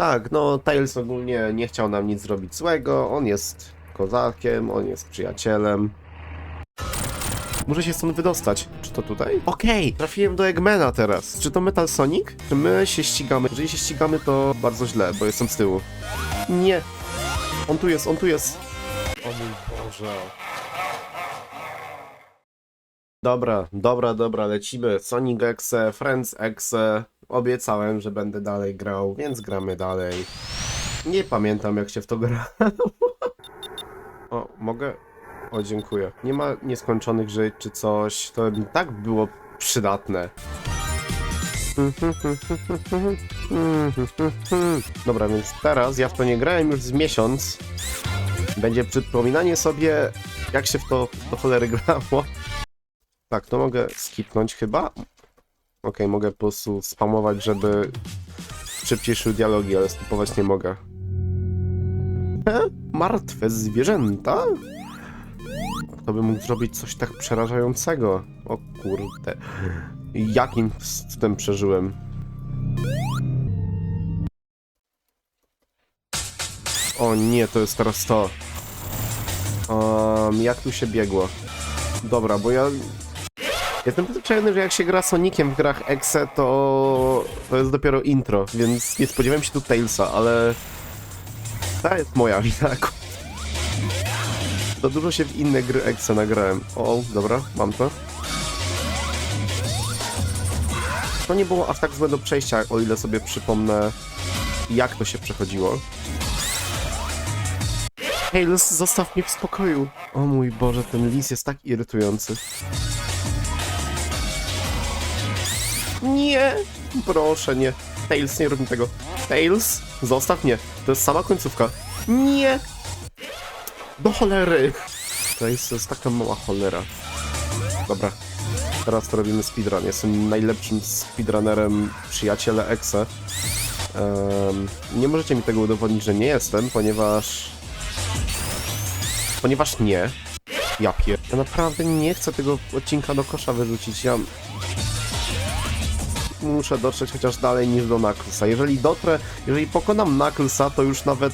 Tak, no Tails ogólnie nie chciał nam nic zrobić złego, on jest kozakiem, on jest przyjacielem. Muszę się stąd wydostać. Czy to tutaj? Okej, trafiłem do Eggmana teraz. Czy to Metal Sonic? Czy my się ścigamy? Jeżeli się ścigamy, to bardzo źle, bo jestem z tyłu. Nie. On tu jest, on tu jest. O mój Boże. Dobra, dobra, dobra, lecimy. Sonic Exe, Friends Exe. Obiecałem, że będę dalej grał, więc gramy dalej. Nie pamiętam jak się w to gra. o, mogę? O, dziękuję. Nie ma nieskończonych żyć czy coś. To by tak było przydatne. Dobra, więc teraz ja w to nie grałem już z miesiąc. Będzie przypominanie sobie, jak się w to do cholery grało. Tak, to mogę skipnąć chyba. Okej, mogę po prostu spamować, żeby szybciej szły dialogi, ale skipować nie mogę. E? Martwe zwierzęta? Kto by mógł zrobić coś tak przerażającego? O kurde. Jakim cudem przeżyłem? O nie, to jest teraz to. Um, jak tu się biegło? Dobra, bo ja Jestem przyzwyczajony, że jak się gra Soniciem w grach Exe, to to jest dopiero intro, więc nie spodziewałem się tu Tailsa, ale ta jest moja wina. Za dużo się w inne gry Exe nagrałem. O, dobra, mam to. To nie było aż tak złe do przejścia, o ile sobie przypomnę, jak to się przechodziło. Tails, zostaw mnie w spokoju. O mój Boże, ten lis jest tak irytujący. Nie! Proszę, nie. Tails, nie rób mi tego. Tails, zostaw mnie. To jest sama końcówka. Nie! Do cholery! Tails to jest taka mała cholera. Dobra. Teraz to robimy speedrun. Jestem najlepszym speedrunnerem przyjaciele Exe. Em, nie możecie mi tego udowodnić, że nie jestem, ponieważ... Ponieważ nie. Ja pier... Ja naprawdę nie chcę tego odcinka do kosza wyrzucić. Ja muszę dotrzeć chociaż dalej niż do Knucklesa. Jeżeli dotrę, jeżeli pokonam Knucklesa, to już nawet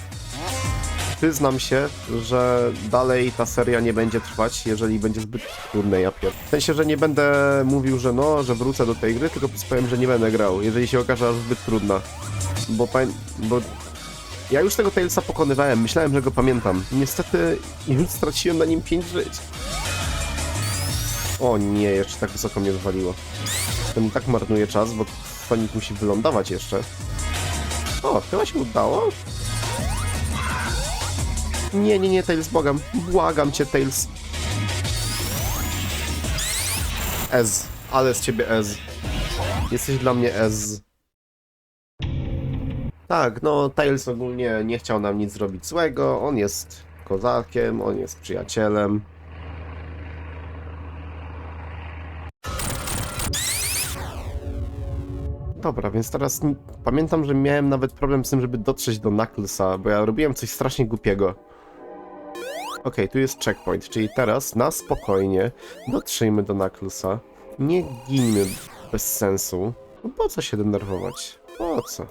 przyznam się, że dalej ta seria nie będzie trwać, jeżeli będzie zbyt trudne, ja pier... W sensie, że nie będę mówił, że no, że wrócę do tej gry, tylko powiem, że nie będę grał, jeżeli się okaże aż zbyt trudna. Bo bo... Ja już tego Tailsa pokonywałem, myślałem, że go pamiętam. Niestety już straciłem na nim 5 żyć. O nie, jeszcze tak wysoko mnie wywaliło. Mi tak marnuje czas, bo Sonic musi wylądować jeszcze. O, chyba się udało. Nie, nie, nie, Tails, błagam. Błagam cię, Tails. Ez. Ale z ciebie Ez. Jesteś dla mnie Ez. Tak, no Tails ogólnie nie chciał nam nic zrobić złego. On jest kozakiem, on jest przyjacielem. Dobra, więc teraz pamiętam, że miałem nawet problem z tym, żeby dotrzeć do Knucklesa, bo ja robiłem coś strasznie głupiego. Okej, tu jest checkpoint, czyli teraz na spokojnie dotrzyjmy do Knucklesa. Nie ginmy bez sensu. No po co się denerwować? Po co?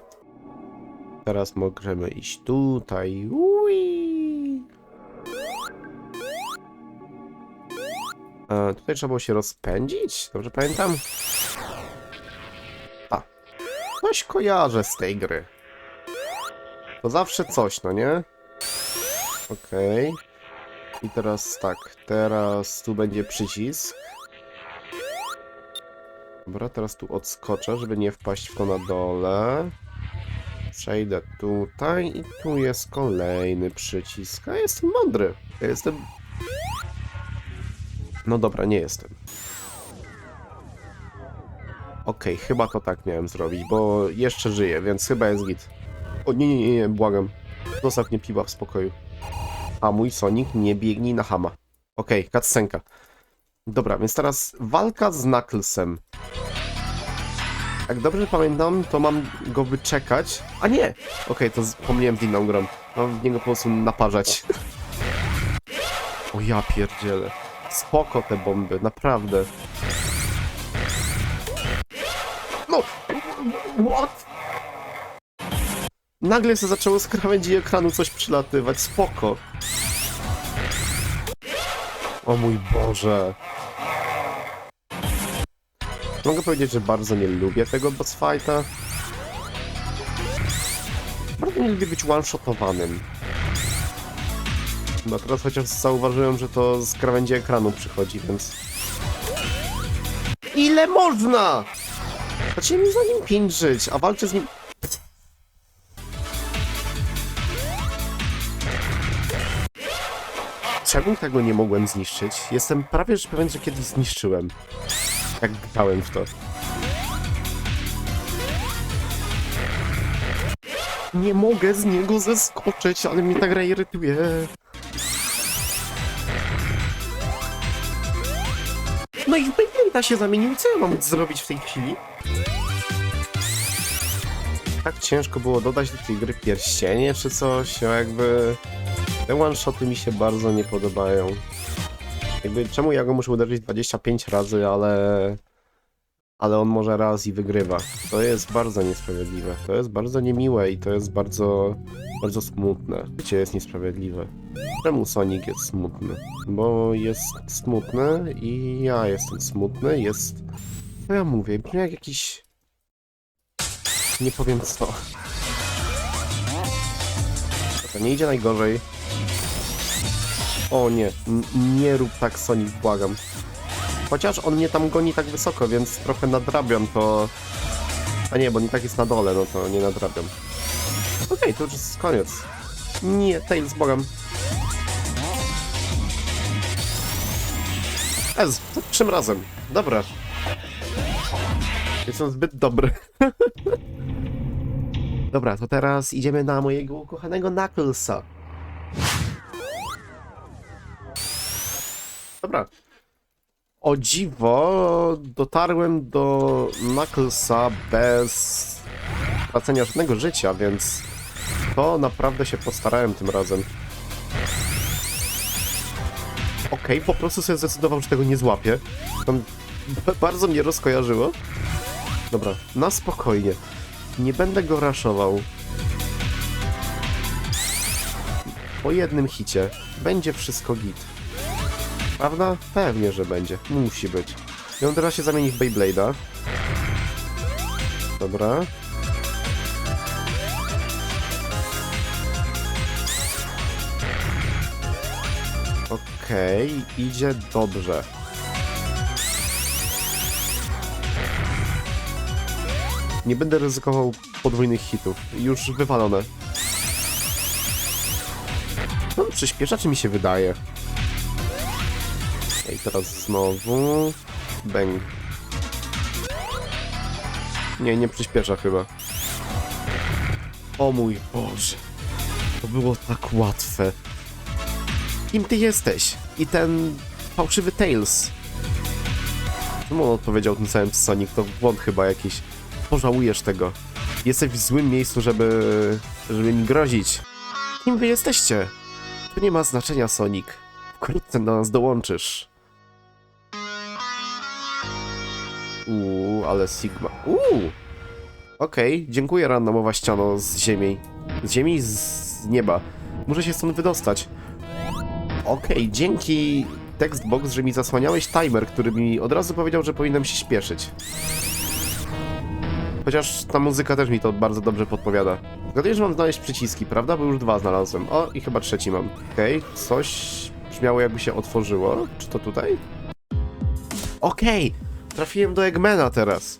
Teraz możemy iść tutaj. Ui. E, tutaj trzeba było się rozpędzić? Dobrze pamiętam? Coś kojarzę z tej gry. To zawsze coś, no nie? Okej. I teraz tak, teraz tu będzie przycisk. Dobra, teraz tu odskoczę, żeby nie wpaść w to na dole. Przejdę tutaj i tu jest kolejny przycisk. A jestem mądry. Ja jestem... No dobra, nie jestem. Okej, chyba to tak miałem zrobić, bo jeszcze żyję, więc chyba jest git. O nie, nie, nie, nie, błagam. Zostaw mnie piwa w spokoju. A mój Sonic nie biegnij na hama. Okej, okay, cutscenka. Dobra, więc teraz walka z Knucklesem. Jak dobrze pamiętam, to mam go wyczekać. A nie! Okej, to z- pomyliłem z inną grą. Mam w niego po prostu naparzać. O ja pierdzielę. Spoko te bomby, naprawdę. What? Nagle się zaczęło z krawędzi ekranu coś przylatywać, spoko. O mój Boże. Mogę powiedzieć, że bardzo nie lubię tego boss fighta. Bardzo nie lubię być one-shotowanym. No teraz chociaż zauważyłem, że to z krawędzi ekranu przychodzi, więc... Ile można?! Znaczy mi za nim 5 żyć, a walczę z nim... Czemu tego nie mogłem zniszczyć? Jestem prawie że pewien, że kiedyś zniszczyłem. Jak grałem w to. Nie mogę z niego zeskoczyć, ale mnie ta gra irytuje. No i w Beyblade'a się zamienił. Co ja mam zrobić w tej chwili? Tak ciężko było dodać do tej gry pierścienie czy coś, a jakby... Te one-shoty mi się bardzo nie podobają. Jakby czemu ja go muszę uderzyć 25 razy, ale... Ale on może raz i wygrywa. To jest bardzo niesprawiedliwe. To jest bardzo niemiłe i to jest bardzo... bardzo smutne. Życie jest niesprawiedliwe. Czemu Sonic jest smutny? Bo jest smutny i ja jestem smutny, jest... Co ja mówię? Brzmi jak jakiś... Nie powiem co. To nie idzie najgorzej. O nie, N nie rób tak Sonic, błagam. Chociaż on mnie tam goni tak wysoko, więc trochę nadrabiam to... A nie, bo nie tak jest na dole, no to nie nadrabiam. Okej, to już jest koniec. Nie, Tails. Ez, to czym razem? Dobra. Jestem zbyt dobry. Dobra, to teraz idziemy na mojego ukochanego Knucklesa. Dobra. O dziwo, dotarłem do Knucklesa bez tracenia żadnego życia, więc to naprawdę się postarałem tym razem. Okej, po prostu sobie zdecydował, że tego nie złapię. Tam bardzo mnie rozkojarzyło. Dobra, na spokojnie. Nie będę go raszował. Po jednym hicie będzie wszystko git. Prawda? Pewnie, że będzie. Musi być. I on teraz się zamieni w Beyblade'a. Dobra. Okej, idzie dobrze. Nie będę ryzykował podwójnych hitów. Już wywalone. No, przyspiesza, czy mi się wydaje? I teraz znowu... Bang. Nie, nie przyspiesza chyba. O mój Boże. To było tak łatwe. Kim ty jesteś? I ten fałszywy Tails. Czemu on odpowiedział tym samym Sonic? To błąd chyba jakiś. Pożałujesz tego. Jesteś w złym miejscu, żeby... żeby mi grozić. Kim wy jesteście? To nie ma znaczenia, Sonic. Wkrótce do nas dołączysz. Uuu, ale Sigma. Uuu! Okej, dziękuję randomowa ściano z ziemi. Z ziemi, z nieba. Muszę się stąd wydostać. Okej, dzięki Textbox, że mi zasłaniałeś timer, który mi od razu powiedział, że powinienem się śpieszyć. Chociaż ta muzyka też mi to bardzo dobrze podpowiada. Zgaduję, że mam znaleźć przyciski, prawda? Bo już dwa znalazłem. O, i chyba trzeci mam. Okej, coś brzmiało jakby się otworzyło. Czy to tutaj? Okej, trafiłem do Eggmana teraz.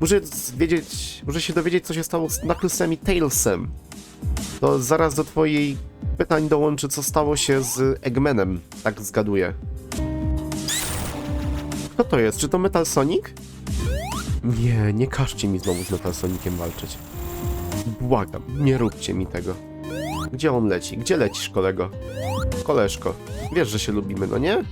Muszę wiedzieć, muszę się dowiedzieć, co się stało z Knucklesem i Tailsem. To zaraz do twojej pytań dołączy, co stało się z Eggmanem. Tak zgaduję. Kto to jest? Czy to Metal Sonic? Nie, nie każcie mi znowu z Metal Soniciem walczyć. Błagam, nie róbcie mi tego. Gdzie on leci? Gdzie lecisz, kolego? Koleżko, wiesz, że się lubimy, no nie?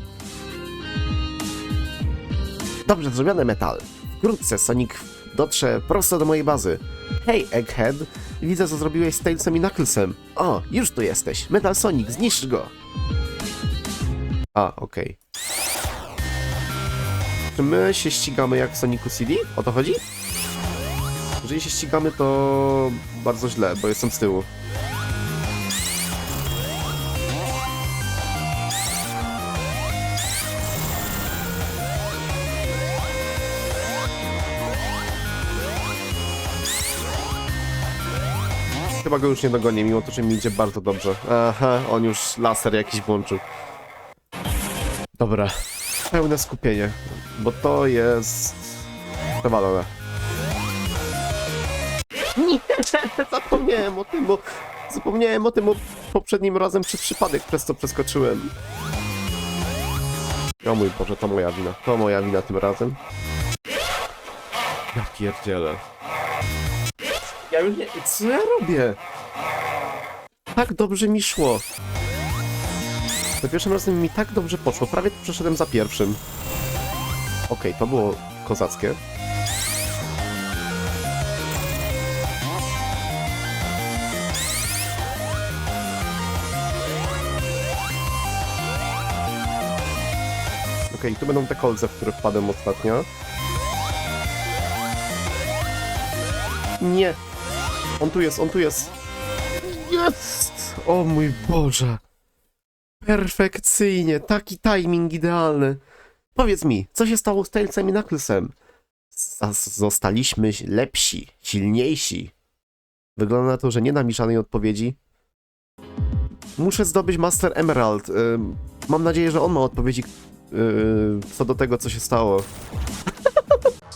Dobrze zrobione, Metal. Wkrótce Sonic dotrze prosto do mojej bazy. Hej, Egghead, widzę, co zrobiłeś z Tailsem i Knucklesem. O, już tu jesteś. Metal Sonic, zniszcz go. A, okej. Czy my się ścigamy jak w Sonicu CD? O to chodzi? Jeżeli się ścigamy, to bardzo źle, bo jestem z tyłu. Chyba go już nie dogonię, mimo to, że mi idzie bardzo dobrze. Aha, on już laser jakiś włączył. Dobra, pełne skupienie, bo to jest przewalone. Nie, zapomniałem o tym, bo zapomniałem o tym bo poprzednim razem przez przypadek przez to przeskoczyłem. O mój Boże, to moja wina. To moja wina tym razem. Ja pierdzielę. Ja już nie... Co ja robię? Tak dobrze mi szło. Za pierwszym razem mi tak dobrze poszło. Prawie przeszedłem za pierwszym. Okej, to było kozackie. Okej, tu będą te kolce, w które wpadłem ostatnio. Nie! On tu jest, on tu jest! Jest! O mój Boże! Perfekcyjnie, taki timing idealny. Powiedz mi, co się stało z Tailsem i Knucklesem? Zostaliśmy lepsi, silniejsi. Wygląda na to, że nie da mi żadnej odpowiedzi. Muszę zdobyć Master Emerald. Mam nadzieję, że on ma odpowiedzi yy, co do tego, co się stało.